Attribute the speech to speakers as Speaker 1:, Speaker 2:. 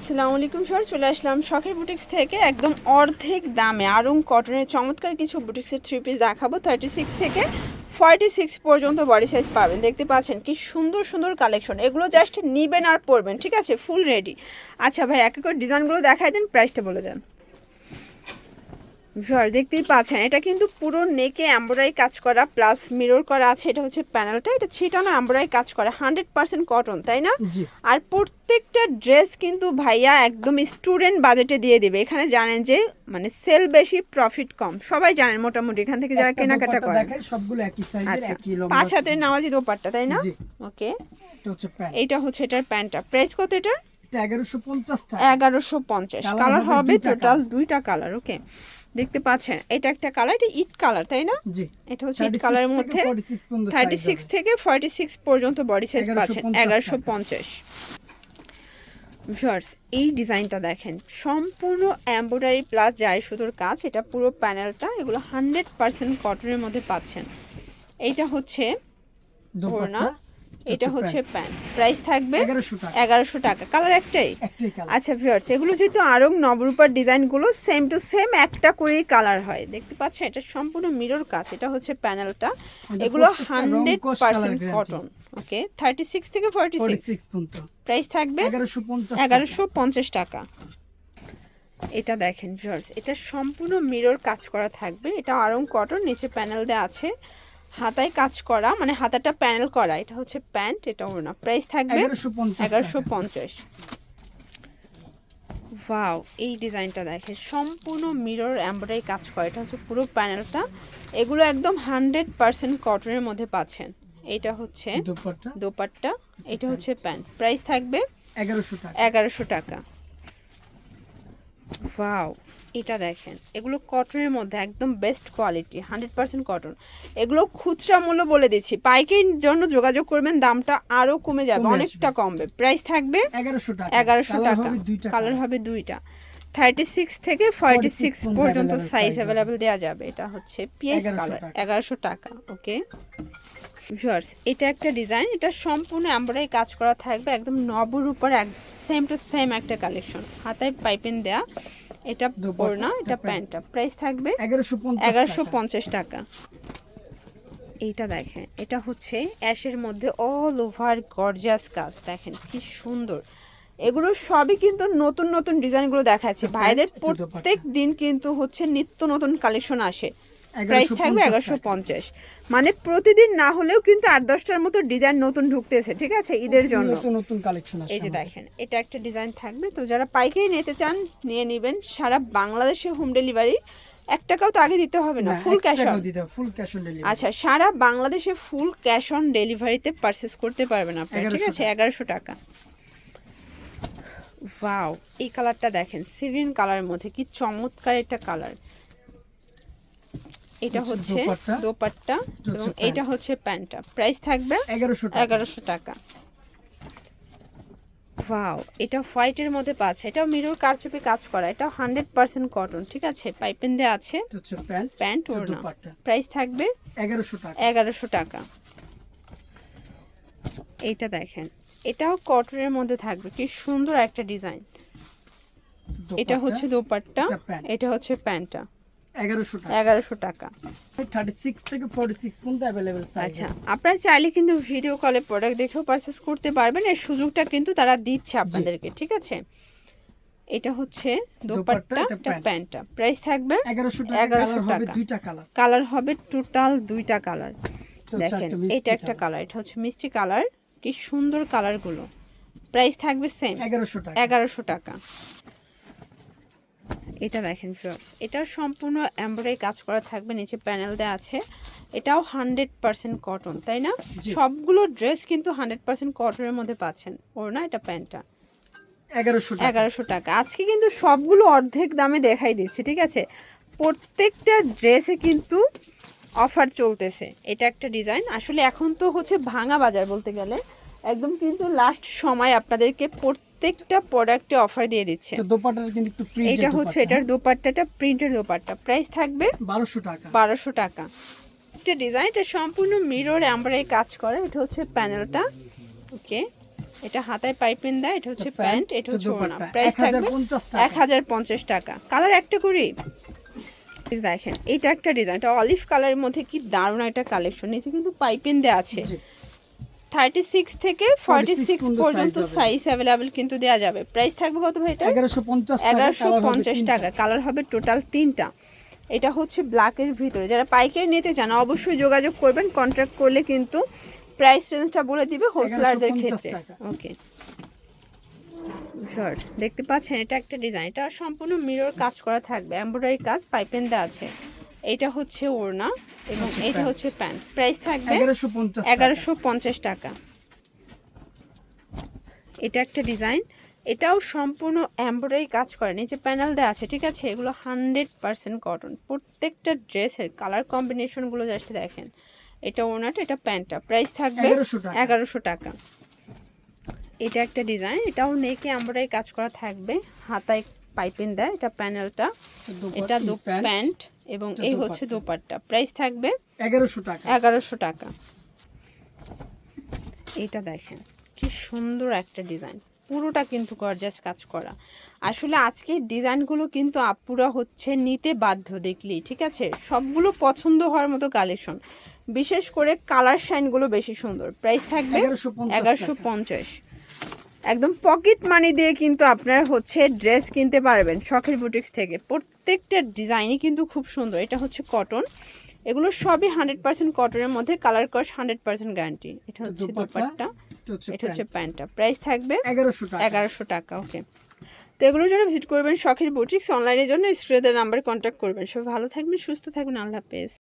Speaker 1: আসসালামু আলাইকুম স্যার চলে আসলাম শখের বুটিক্স থেকে একদম অর্ধেক দামে। আরং কটনের চমৎকার কিছু বুটিক্সের থ্রি পিস দেখাবো থার্টি সিক্স থেকে ফর্টি সিক্স পর্যন্ত বডি সাইজ পাবেন। দেখতে পাচ্ছেন কি সুন্দর সুন্দর কালেকশন এগুলো জাস্ট নিবেন আর পরবেন, ঠিক আছে? ফুল রেডি আচ্ছা ভাই, এক এক ডিজাইনগুলো দেখাই দেন প্রাইসটা বলে দেন। ভিউয়ার দেখতেই পাচ্ছেন এটা কিন্তু পুরো নেকে এমব্রয়ডারি কাজ করা প্লাস মিরর করা আছে এটা হচ্ছে প্যানেলটা এটা ছিটানো এমব্রয়ডারি কাজ করা হান্ড্রেড পার্সেন্ট কটন তাই না? আর প্রত্যেকটা ড্রেস কিন্তু ভাইয়া একদম স্টুডেন্ট বাজেটে দিয়ে দিবে এখানে জানেন যে মানে সেল বেশি প্রফিট কম সবাই জানেন মোটামুটি এখান থেকে যারা কেনাকাটা করে।
Speaker 2: সবগুলো একই সাইজের
Speaker 1: আচ্ছা
Speaker 2: একই লম্বা
Speaker 1: পাঁচ হাতের নামাজি দোপাট্টা তাই না? ওকে।
Speaker 2: এটা হচ্ছে প্যান্ট।
Speaker 1: এইটা হচ্ছে এটার প্যান্টটা প্রাইস কত এটা
Speaker 2: এগারোশো পঞ্চাশ
Speaker 1: এগারোশো পঞ্চাশ। কালার
Speaker 2: হবে
Speaker 1: হবে টোটাল দুইটা কালার ওকে দেখতে পাচ্ছেন এটা একটা কালার এটা ইট কালার তাই না?
Speaker 2: জি।
Speaker 1: এটা হচ্ছে ইট কালারের মধ্যে। থার্টি সিক্স থেকে ফর্টি সিক্স পর্যন্ত বডি সাইজ পাচ্ছেন। এগারোশো পঞ্চাশ। ভিউয়ার্স এই ডিজাইনটা দেখেন সম্পূর্ণ এমব্রয়ডারি প্লাস যায় সুতোর কাজ এটা পুরো প্যানেলটা এগুলো হান্ড্রেড পার্সেন্ট কটনের মধ্যে পাচ্ছেন। এইটা হচ্ছে ওড়না। এটা হচ্ছে প্যান্ট। প্রাইস থাকবে
Speaker 2: এগারোশো টাকা।
Speaker 1: কালার একটাই। আচ্ছা ভিউয়ার্স এগুলো যেহেতু আরং নবরূপার ডিজাইনগুলো সেম টু সেম একটা করেই কালার হয়। দেখতে পাচ্ছেন এটা সম্পূর্ণ মিরর কাজ এটা হচ্ছে প্যানেলটা এগুলো hundred percent cotton okay thirty six থেকে ফর্টি সিক্স প্রাইস থাকবে
Speaker 2: এগারোশো পঞ্চাশ
Speaker 1: এগারোশো পঞ্চাশ টাকা। এটা দেখেন ভিউয়ার্স এটা সম্পূর্ণ মিরর কাজ করা থাকবে। এটা আরং কটন নিচে প্যানেল দেওয়া আছে। হাতায় কাজ করা মানে হাতাটা প্যানেল করা এটা হচ্ছে প্যান্ট এটা ওড়না প্রাইস থাকবে
Speaker 2: এগারোশো পঞ্চাশ
Speaker 1: ওয়াও এই ডিজাইনটা দেখে সম্পূর্ণ মিরর এমব্রয়ডারি কাজ করে এটা হচ্ছে পুরো প্যানেলটা এগুলো একদম হান্ড্রেড পার্সেন্ট কটনের মধ্যে পাচ্ছেন। এটা হচ্ছে
Speaker 2: দোপাট্টা?
Speaker 1: দোপাট্টা এটা হচ্ছে প্যান্ট প্রাইস থাকবে
Speaker 2: এগারোশো টাকা।
Speaker 1: এগারোশো টাকা। ওয়াও এটা দেখেন। এগুলো কটনের মধ্যে একদম best quality hundred percent cotton এগুলো খুচরা মূল্য বলে দিচ্ছি। পাইকারির জন্য যোগাযোগ করবেন দামটা আরও কমে যাবে অনেকটা কমবে। প্রাইস থাকবে
Speaker 2: এগারোশো টাকা।
Speaker 1: এগারোশো টাকা। কালার হবে দুইটা। থার্টি সিক্স থেকে ফর্টি সিক্স
Speaker 2: পর্যন্ত
Speaker 1: সাইজ অ্যাভেলেবেল দেওয়া যাবে। এটা হচ্ছে পিএস কালার এগারোশো টাকা ওকে ভিউয়ার্স এটা একটা ডিজাইন এটা সম্পূর্ণ এমব্রয়ডারি কাজ করা থাকবে একদম নবরূপার এক সেম টু সেম একটা কালেকশন হাতায় পাইপেন দেয়া। এটা ওড়না
Speaker 2: এটা
Speaker 1: প্যান্টটা। প্রাইস থাকবে
Speaker 2: এগারোশো পঞ্চাশ টাকা।
Speaker 1: এইটা দেখেন এটা হচ্ছে অ্যাশের মধ্যে অল ওভার গর্জাস কাজ দেখেন কি সুন্দর। এগুলো সবই কিন্তু নতুন নতুন ডিজাইনগুলো দেখাচ্ছে। ভাইদের। প্রত্যেক দিন কিন্তু হচ্ছে নিত্য নতুন কালেকশন আসে। প্রাইস থাকবে এগারোশো পঞ্চাশ। মানে প্রতিদিন না হলেও কিন্তু আট দশটার মতো ডিজাইন নতুন ঢুকতেছে ঠিক আছে? ঈদের জন্য।
Speaker 2: নতুন কালেকশন
Speaker 1: এই যে দেখেন এটা একটা ডিজাইন থাকবে। তো যারা পাইকারি নিতে চান নিয়ে নেবেন। সারা বাংলাদেশে হোম ডেলিভারি এক টাকাও তো আগে দিতে হবে না full cash on
Speaker 2: full cash on delivery
Speaker 1: আচ্ছা সারা বাংলাদেশে ফুল ক্যাশ অন ডেলিভারিতে পারচেস করতে পারবেন আপনি ঠিক আছে? এগারোশো টাকা। ওয়াও এই কালারটা দেখেন সিভিন কালারের মধ্যে কি চমৎকার একটা কালার এটা হচ্ছে
Speaker 2: দোপাট্টা।
Speaker 1: এবং এটা হচ্ছে প্যান্টটা। প্রাইস থাকবে
Speaker 2: এগারোশো টাকা।
Speaker 1: এগারোশো টাকা। ওয়াও এটা হোয়াইটের মধ্যে পাচ্ছে। এটা মিরর কারচুপি কাজ করা। এটা হান্ড্রেড পার্সেন্ট কটন ঠিক আছে? পাইপেন দেওয়া আছে।
Speaker 2: প্যান্ট এটা
Speaker 1: ওড়না। প্রাইস থাকবে
Speaker 2: এগারোশো টাকা।
Speaker 1: এগারোশো টাকা। এইটা দেখেন। এটাও কটনের মধ্যে থাকবে। কি সুন্দর একটা ডিজাইন। এটা হচ্ছে দোপাট্টা।
Speaker 2: এটা
Speaker 1: এটা হচ্ছে প্যান্টটা।
Speaker 2: এগারোশো টাকা।
Speaker 1: এগারোশো টাকা।
Speaker 2: থার্টি সিক্স থেকে ফোর্টি সিক্স পর্যন্ত অ্যাভেলেবেল সাইজ
Speaker 1: আচ্ছা আপনারা চাইলে কিন্তু ভিডিও কলে প্রোডাক্ট দেখেও পারচেস করতে পারবেন। এর সুযোগটা কিন্তু তারা দিচ্ছে আপনাদেরকে ঠিক আছে? এটা হচ্ছে দোপাট্টা
Speaker 2: এটা
Speaker 1: প্যান্টটা প্রাইস থাকবে
Speaker 2: এগারোশো টাকা কালার হবে দুইটা কালার
Speaker 1: কালার হবে টোটাল দুইটা কালার দেখেন এটা একটা কালার এটা হচ্ছে মিষ্টি কালার কি সুন্দর কালারগুলো প্রাইস থাকবে সেম
Speaker 2: এগারোশো টাকা।
Speaker 1: এগারোশো টাকা। এটা দেখেন ফ্রেন্ডস এটাও সম্পূর্ণ এমব্রয়ডারি কাজ করা থাকবে নিচে প্যানেল দেওয়া আছে। এটাও হান্ড্রেড পার্সেন্ট কটন তাই না? সবগুলো ড্রেস কিন্তু হান্ড্রেড পার্সেন্ট কটনের মধ্যে পাচ্ছেন। ওর না এটা প্যান্টটা
Speaker 2: এগারোশো টাকা।
Speaker 1: এগারোশো টাকা। আজকে কিন্তু সবগুলো অর্ধেক দামে দেখাই দিচ্ছি ঠিক আছে? প্রত্যেকটা ড্রেসে কিন্তু অফার চলতেছে। এটা একটা ডিজাইন আসলে এখন তো হচ্ছে ভাঙা বাজার বলতে গেলে। একদম কিন্তু লাস্ট সময় আপনাদেরকে প্রত্যেকটা প্রোডাক্টে অফার দিয়ে দিচ্ছে।
Speaker 2: এটা দোপাটার কিন্তু একটু প্রিন্ট
Speaker 1: এটা হচ্ছে এটার দোপাট্টাটা প্রিন্টের দোপাট্টা। প্রাইস থাকবে
Speaker 2: বারোশো টাকা।
Speaker 1: বারোশো টাকা। একটা ডিজাইন এটা সম্পূর্ণ মিরর এমব্রয়ডারি কাজ করে। এটা হচ্ছে প্যানেলটা ওকে এটা হাতায় পাইপিং দেয় এটা হচ্ছে প্যান্ট এটা হচ্ছে ওড়না। প্রাইস থাকবে
Speaker 2: 1050 টাকা।
Speaker 1: এক হাজার পঞ্চাশ টাকা। কালার একটা করি। দেখেন এটা একটা ডিজাইন এটা অলিভ কালারের মধ্যে কি দারুণ একটা কালেকশন নিচে কিন্তু পাইপিং দেওয়া আছে। থার্টি সিক্স থেকে ফর্টি সিক্স
Speaker 2: পর্যন্ত।
Speaker 1: সাইজ অ্যাভেলেবেল কিন্তু দেওয়া যাবে। প্রাইস থাকবে কত ভাই এটা?
Speaker 2: এগারোশো পঞ্চাশ টাকা
Speaker 1: এগারোশো
Speaker 2: কালার হবে
Speaker 1: পঞ্চাশ টাকা কালার হবে টোটাল তিনটা। এটা হচ্ছে ব্ল্যাকের ভিতরে। যারা পাইকারি নিতে চান অবশ্যই যোগাযোগ করবেন কন্ট্যাক্ট করলে কিন্তু প্রাইস রেঞ্জটা বলে দিবে হোলসেলারদের ক্ষেত্রে। ওকে শর্টস দেখতে পাচ্ছেন এটা একটা ডিজাইন এটা সম্পূর্ণ মিরর কাজ করা থাকবে। এমব্রয়ডারি কাজ পাইপেন দেওয়া আছে। এটা হচ্ছে ওড়না এবং এটা হচ্ছে প্যান্ট। প্রাইস থাকবে
Speaker 2: এগারোশো পঞ্চাশ
Speaker 1: টাকা। এটা একটা ডিজাইন। এটাও সম্পূর্ণ এমব্রয়ডারি কাজ করে নিচে প্যানেল দেওয়া আছে ঠিক আছে? এগুলো হান্ড্রেড পার্সেন্ট কটন। প্রত্যেকটা ড্রেসের কালার কম্বিনেশনগুলো জাস্ট দেখেন। এটা ওনাটা এটা প্যান্টটা। প্রাইস থাকবে এগারোশো টাকা। এটা একটা ডিজাইন। এটাও নেকে এমব্রয়ডারি কাজ করা থাকবে। হাতায় পাইপিং দেয় এটা প্যানেলটা। এটা দো প্যান্ট। এবং এই হচ্ছে
Speaker 2: দোপাট্টা।
Speaker 1: দোপাট্টা। প্রাইস থাকবে
Speaker 2: এগারোশো টাকা।
Speaker 1: এগারোশো টাকা। এটা দেখেন কি সুন্দর একটা ডিজাইন পুরোটা কিন্তু গর্জাস কাজ করা। আসলে আজকে ডিজাইনগুলো কিন্তু আপুরা হচ্ছে নিতে বাধ্য দেখলি ঠিক আছে? সবগুলো পছন্দ হওয়ার মতো কালেকশন বিশেষ করে কালার শাইনগুলো বেশি সুন্দর। প্রাইস থাকবে এগারোশো পঞ্চাশ। একদম পকেট মানি দিয়ে কিন্তু আপনারা হচ্ছে ড্রেস কিনতে পারবেন শখের বুটিক্স থেকে। প্রত্যেকটা ডিজাইনই কিন্তু খুব সুন্দর। এটা হচ্ছে কটন। এগুলো সবই হান্ড্রেড পার্সেন্ট কটনের মধ্যে। কালার কস হান্ড্রেড পার্সেন্ট গ্যারান্টি। এটা হচ্ছে
Speaker 2: দোপাট্টা, এটা হচ্ছে।
Speaker 1: প্যান্টটা। প্রাইস থাকবে
Speaker 2: এগারোশো টাকা।
Speaker 1: এগারোশো টাকা ওকে। তো এগুলোর জন্য ভিজিট করবেন শখের বুটিক্স। অনলাইনের জন্য স্ক্রিনের নাম্বারে কন্ট্যাক্ট করবেন। সব ভালো থাকবেন সুস্থ থাকবেন। আল্লাহ হাফেজ।